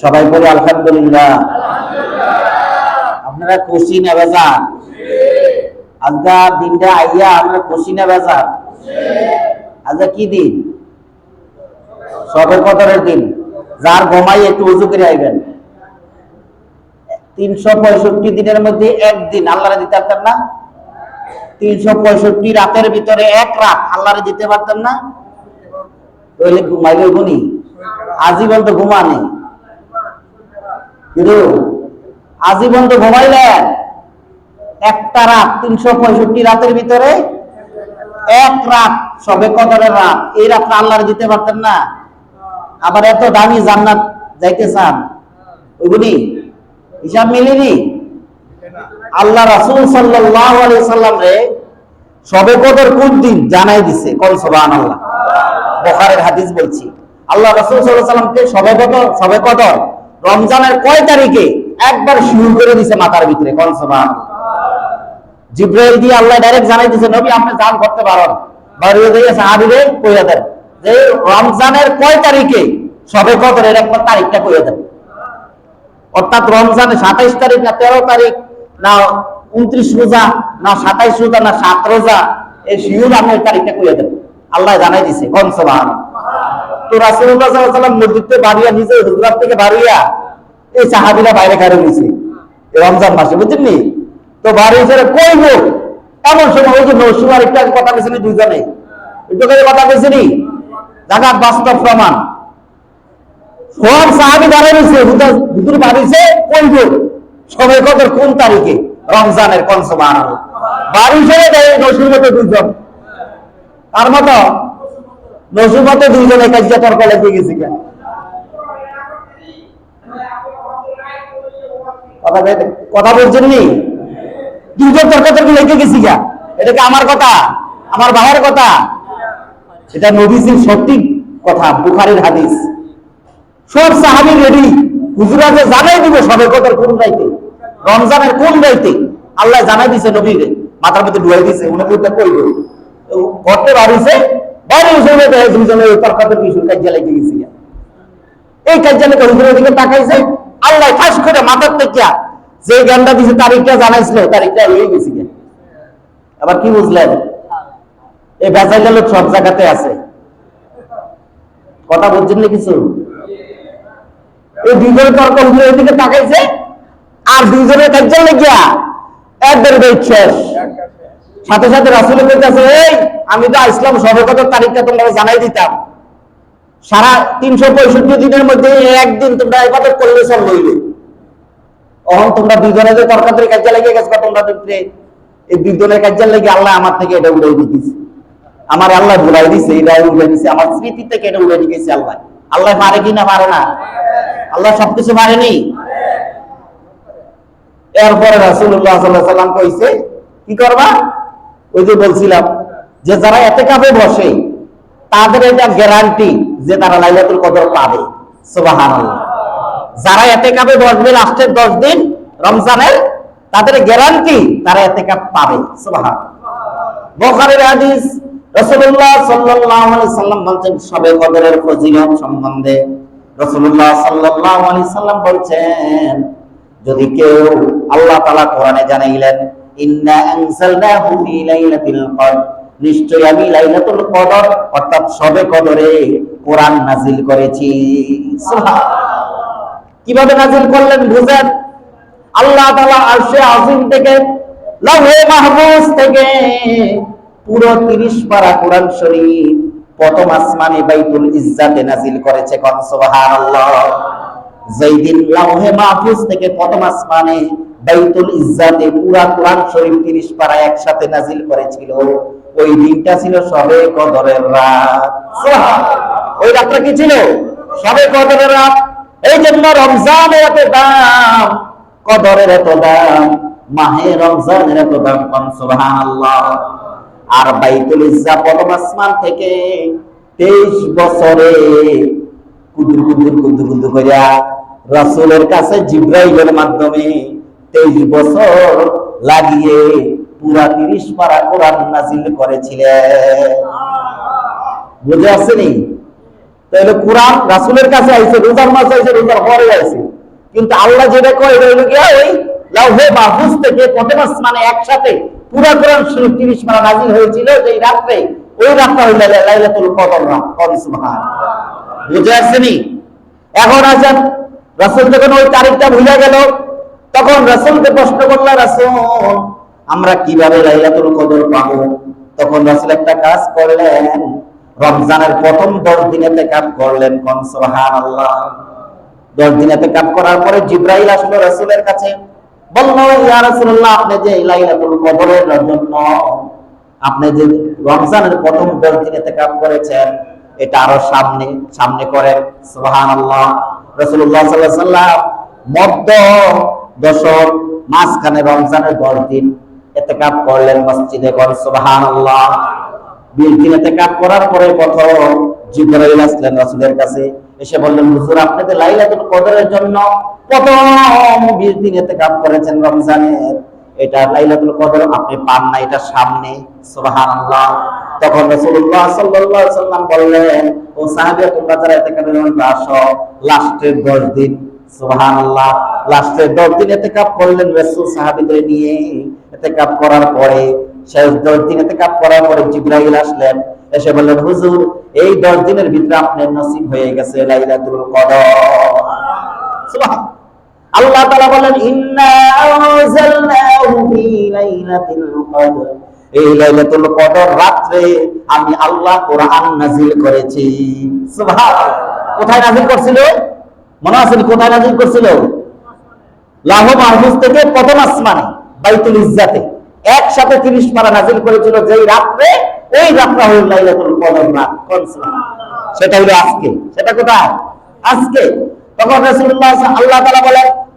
সবাই বলে আলহামদুলিল্লাহ। আপনারা খুশি না বেজান? আজকাল দিনটা আইয়া আপনারা খুশি না বেজান? আজকে কি দিন? সবে কদরের দিন। যার ঘুমাই একটু উজু করে আইবেন। তিনশো পঁয়ষট্টি দিনের মধ্যে একদিন আল্লাহরে দিতে পারতেন না? তিনশো পঁয়ষট্টি রাতের ভিতরে এক রাত আল্লাহরে দিতে পারতেন না? তাহলে ঘুমাইলে গুনি আজীবন তো ঘুমানি। কিন্তু আজীবন তো ঘুমাইলেন। একটা রাত, তিনশো পঁয়ষট্টি রাতের ভিতরে এক রাত সবে কদরের রাত। এই রাতটা আল্লাহরে দিতে পারতেন না। আবার এত দামি জান্নাত যাইতে চান। ওইগুলি হিসাব মিলিনি? আল্লাহ রাসূল আলাইহি সাল্লাম রে সবে কদর কোন দিন জানাই দিছে? কোন আল্লাহ বুখারীর হাদিস বলছি। আল্লাহ রাসূল সাল্লাহ সাল্লামকে সবে কদর সবে কদর রমজানের কয় তারিখে একবার শুরু করে দিছে মাথার ভিতরে, কোন সুবহানাল্লাহ? জিব্রাইল দিয়ে আল্লাহ ডাইরেক্ট জানাই দিছে নবী, আপনি জান করতে পারেন। বাড়িয়ে দিয়ে সাহাবীরে কইয়া দেন যে, রমজানের কয় তারিখে? সবে কদরের একবার তারিখটা কইয়া দেন। অর্থাৎ রমজানে সাতাইশ তারিখ না তেরো তারিখ না উনত্রিশ রোজা না সাতাইশ রোজা না সাত রোজা, এই শিউর আমি তারিখটা কইয়া দেন। আল্লাহ জানাই দিছে কনসবান তো আলাইহি সাল্লাম মসজিদে বাড়িয়া, নিজে হুজরাত থেকে বাড়িয়া এই সাহাবীরা বাইরে খাড়ে নিছে। রমজান মাসে, বুঝছেন নি? তো বাড়ি এসে কইব এমন সময় ওই যে নৌসুমার একটা কথা বলছেন দুইজনে। একটু কথা বাস্তব প্রমাণ। সাহাবি দাঁড়ায় রয়েছে হুজুর বাড়িছে কইব সবাই কোন তারিখে? রমজানের কনসমান বাড়ি ছেড়ে দেয় নসুর মতো দুইজন। তার মতো নসুর মতো দুইজনে কাজটা তর্ক লেগে গেছি কেন? কথা বলছেন নি? দুইজন তর্ক তর্ক লেগে গেছি গা এটা কি আমার কথা? আমার বাবার কথা? এটা নবীজির সত্যি কথা, বুখারীর হাদিস। সব সাহাবি রেডি হুজুরা যে জানাই দিব সবে কদর কোন রাইতে? রমজানের কোন রাইতে? আল্লাহ জানাই দিছে নবীরে। মাথার মধ্যে ডুয়াই দিছে উনি বলতে কইব। করতে পারিছে বাড়ি হিসেবে দেয় দুজনে তর্কাতে কিছু কাজে লেগে গেছি এই কাজে হুজুরের দিকে তাকাইছে, আল্লাহ ঠাস করে মাথার থেকে যে জ্ঞানটা দিছে তারিখটা জানাইছিল, তারিখটা হয়ে গেছি আবার কি বুঝলেন? এই বেচাইল লোক সব জায়গাতে আছে। কথা বলছেন না কিছু এই দুইজন তর্ক হুজুরের দিকে তাকাইছে, আর দুইজনের কাজে লেগিয়া বেচ শেষ। সাথে সাথে রাসুলের বলতেছে এই, আমি তো ইসলাম সর্বগত তারিখটা তোমরা জানাই দিতাম। সারা তিনশো পঁয়ষট্টি দিনের মধ্যে একদিন তোমরা ইবাদত করলে, সব লইলে অহন তোমরা দুইজনে যে তর্কাতের কাজে লেগে গেছে তোমরা এই দুইজনের কাজে লেগে আল্লাহ আমার থেকে এটা উড়াই দিতেছে। আমার আল্লাহ ভুলাই দিছে, এটা উড়াই দিছে। আমার স্মৃতি থেকে এটা উড়াই দিয়েছে আল্লাহ। আল্লাহ মারে কি না মারে না? আল্লাহ সবকিছু মারেনি। এরপরে রাসূলুল্লাহ সাল্লাল্লাহু আলাইহি সাল্লাম কইছে, কি করবা? ওই যে বলছিলাম যে যারা এতে কাপে বসে, তাদের এটা গ্যারান্টি যে তারা লাইলাতুল কদর পাবে। যারা এতে কাপে বসবে লাস্টের 10 দিন রমজানের, তাদের গ্যারান্টি তারা এতে কাপ পাবে। সুবহানাল্লাহ। বুখারীর হাদিস, রাসূলুল্লাহ সাল্লাল্লাহু আলাইহি সাল্লাম বলছেন, সবে কদরের ফজিলত সম্বন্ধে রাসূলুল্লাহ সাল্লাল্লাহু আলাইহি সাল্লাম বলছেন, যদি কেউ আল্লাহ তাআলা কোরআনে জানাইলেন নিশ্চয় আমি লাইলাতুল কদর, অর্থাৎ সবে কদরে কোরআন নাজিল করেছি। কীভাবে নাজিল করলেন বুঝেন? আল্লাহ তাআলা আরশে আজিম থেকে মাহফুজ থেকে পুরো 30 পারা কোরআন শরীফ প্রথম আসমানে বাইতুল ইজ্জাতে নাজিল করেছে কোন, সুবহানাল্লাহ। যেই দিন লাউহে মাহফুজ থেকে প্রথম আসমানে বাইতুল ইজ্জাতে পুরা কোরআন শরীফ 30 পারা একসাথে নাজিল করেছিল ওই দিনটা ছিল সবে কদরের রাত। ওই রাতটা কি ছিল? সবে কদরের রাত। এই জন্য রমজানের এত দাম কদরের এত দাম মাহে রমজানের এত দাম কম সুবহানাল্লাহ। আর বাইতুল ইজ্জা প্রথম আসমান থেকে 23 বছরে কুদুর কুদুর কুদুর কুদুর করিয়া রাসূলের কাছে জিব্রাইলের মাধ্যমে 23 বছর লাগিয়ে পুরা 30 পারা কোরআন নাজিল করেছিলেন। বুঝে আসেনি? তাহলে কোরআন রাসূলের কাছে আইছে, রোজার মাসে আইছে, রোজার পরে আইছে। কিন্তু আল্লাহ যেটা কয়, এটা হলো গিয়া ওই লাউহে মাহফুজ থেকে মাস মানে একসাথে পুরা কোরআন শরীফ 30 মারা নাজিল হয়েছিল যে রাত্রে, ওই রাতটা হইল লাইলাতুল কদর রাত। কোন সুবহান। বুঝে আসেনি? এখন আছেন রাসূল যখন ওই তারিখটা ভুলে গেল, তখন রাসূলকে প্রশ্ন করল, রাসূল, আমরা কীভাবে লাইলাতুল কদর পাবো? তখন রাসূল একটা কাজ করলেন, রমজানের প্রথম দশ দিনে তেকাপ করলেন, কোন সুবহানাল্লাহ? দশ দিন কাপ করার পরে জিব্রাইল আসলো রাসূলের কাছে, বলল, ইয়া রাসূলুল্লাহ, আপনি যে লাইলাতুল কদরের জন্য, আপনি যে রমজানের প্রথম দশ দিন কাপ করেছেন, এটা আরও সামনে সামনে করেন সোহান রাসূলুল্লাহ এতে কাপ বিশ এতে কাপ কাছে, এসে বললেন, হুজুর আপনি তো লাইলাতুল কদরের জন্য প্রথম 20 দিন ইতিকাফ করেছেন রমজানের। এটা লাইলাতুল কদর আপনি পান না, এটা সামনে, সুবহানাল্লাহ। তখন রাসূলুল্লাহ সাল্লাল্লাহু আলাইহি সাল্লাম বললেন, ও সাহাবীরা তোমরা যারা ইতিকাফের মধ্যে আসো? লাস্টের 10 দিন। সুবহানাল্লাহ, লাস্টের 10 দিন ইতিকাফ করলেন রাসূল সাহাবীদের নিয়ে। ইতিকাফ করার পরে, শেষ 10 দিন ইতিকাফ করার পরে জিবরাইল আসলেন। এসে বললেন, হুজুর, এই দশ দিনের ভিতরে আপনার নসিব হয়ে গেছে লাইলাতুল কদর। সুবহান আল্লাহ তাআলা বলেন, ইন্না আনজালনাহু ফি লাইলাতিল কদর। এই লাইলাতুল কদর রাতে আমি আল্লাহ কোরআন নাযিল করেছি। সুবহান কোথায় নাযিল করছিল? মনে আছে কোথায় নাযিল করছিল? লাহ মাহফুজ থেকে প্রথম আসমানে, বাইতুল ইজ্জাতে। একসাথে 30 পারা নাযিল করেছিল যেই রাতে ওই রাতটা হলো লাইলাতুল কদর রাত। সেটা হলো আজকে। সেটা কোথায়? আজকে। তখন রাসূলুল্লাহ আল্লাহ তাআলা বলেন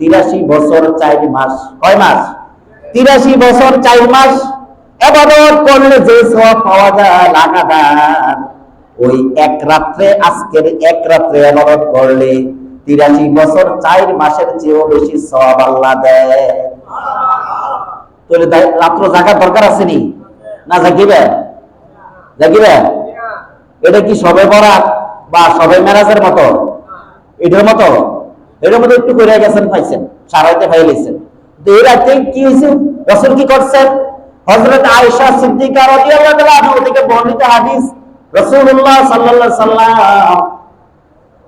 তিরাশি বছর চার মাস। কয় মাস? তিরাশি বছর চার মাস। এবাদত করলে যে সব পাওয়া যায় লাগাতার। ওই এক রাত্রে, আজকের এক রাত্রে এবাদত করলে তিরাশি বছর চার মাসের চেয়েও বেশি সব আল্লাহ দেয়। রাত্র জাগার দরকার আছে নি? না জাগিবে? জাগিবে? এটা কি সবে বরাত বা সবে মেরাজের মতো? এটার মতো? এটার মতো একটু করে গেছেন সারাইতে পাই লাইছেন তো রাতে কি হয়েছে রসুল কি করছেন? আয়েশা সিদ্দিকা রাদিয়াল্লাহু তাআলা থেকে বর্ণিত হাদিস, রাসূলুল্লাহ সাল্লাল্লাহু সাল্লাম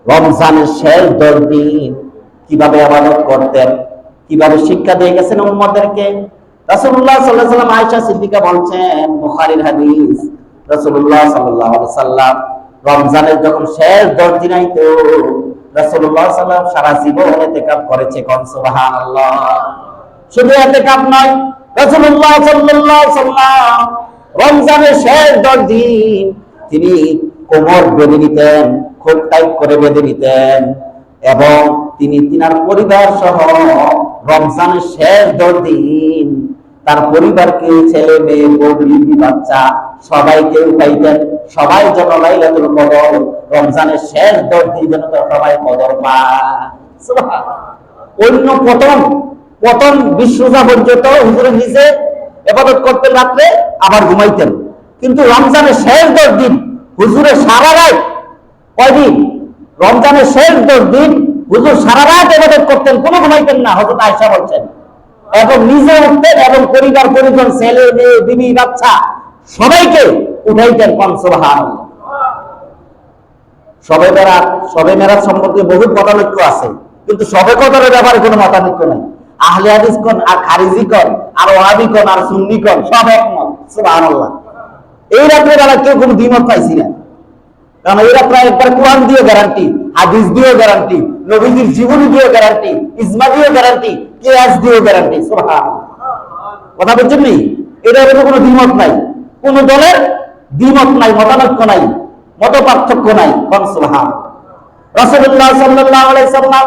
রমজানের শেষ দশ দিন কীভাবে ইবাদত করতেন, কীভাবে শিক্ষা দিয়ে গেছেন উম্মতদেরকে? রাসূলুল্লাহ সাল্লাল্লাহু সাল্লাম আয়েশা সিদ্দিকা বলছেন, বুখারীর হাদিস, রাসূলুল্লাহ সাল্লাল্লাহু আলাইহি সাল্লাম রমজানের যখন শেষ দশ দিন আইতো রাসূলুল্লাহ সাল্লাল্লাহু সারা জীবন করেছে কোন? সুবহানাল্লাহ। শুধু নয়, রাসূলুল্লাহ সাল্লাল্লাহু রমজানের শেষ দিন তিনি কোমর বেঁধে নিতেন, খুব টাইট করে বেঁধে নিতেন এবং তিনি তিনার পরিবার সহ রমজানের শেষ দশ দিন তার পরিবারকে, ছেলে, মেয়ে, বউ বিবি বাচ্চা সবাইকে উঠাইতেন। সবাই যেন লাইলাতুল কদর, রমজানের শেষ দশ দিন যেন সবাই কদর অন্য প্রথম প্রথম বিশ্বজা পর্যন্ত হুজুরে নিজে এবাদত করতেন রাত্রে, আবার ঘুমাইতেন। কিন্তু রমজানের শেষ দশ দিন হুজুরে সারা রাত কয়দিন? রমজানের শেষ দশ দিন, হুজুর সারা রাত এবাদত করতেন, কোনো ঘুমাইতেন না হজরত আয়সা বলছেন। এবং নিজে উঠতেন এবং পরিবার, পরিজন, ছেলে, মেয়ে, বিবি, বাচ্চা সবাইকে উঠাইতেন পঞ্চবাহান সবে মেরাত সবে মেরাত সম্পর্কে বহু মতানৈক্য আছে, কিন্তু সবে কদরের ব্যাপারে কোনো মতানৈক্য নাই। আহলে কোন আর খারিজি কোন আর ওয়াহাবি কোন আর সুন্নি কোন সব একমত এই রাত্রে বেলা কেউ কোনো দ্বিমত পাইছি না। কারণ এই রাত্রে একবার কোরআন দিয়ে গ্যারান্টি হাদিস দিয়েও গ্যারান্টি নবীজির জীবনী দিয়েও গ্যারান্টি ইজমা দিয়েও গ্যারান্টি কেয়াস দিয়ে গ্যারান্টি সুবহানাল্লাহ কথা বলছেন নি? এটার উপরে কোনো দ্বিমত নাই। কোন দলের দ্বিমত নাই, মতানৈক্য নাই মত পার্থক্য নাই। কন সুবহান। রাসূলুল্লাহ সাল্লাল্লাহু আলাইহি সাল্লাম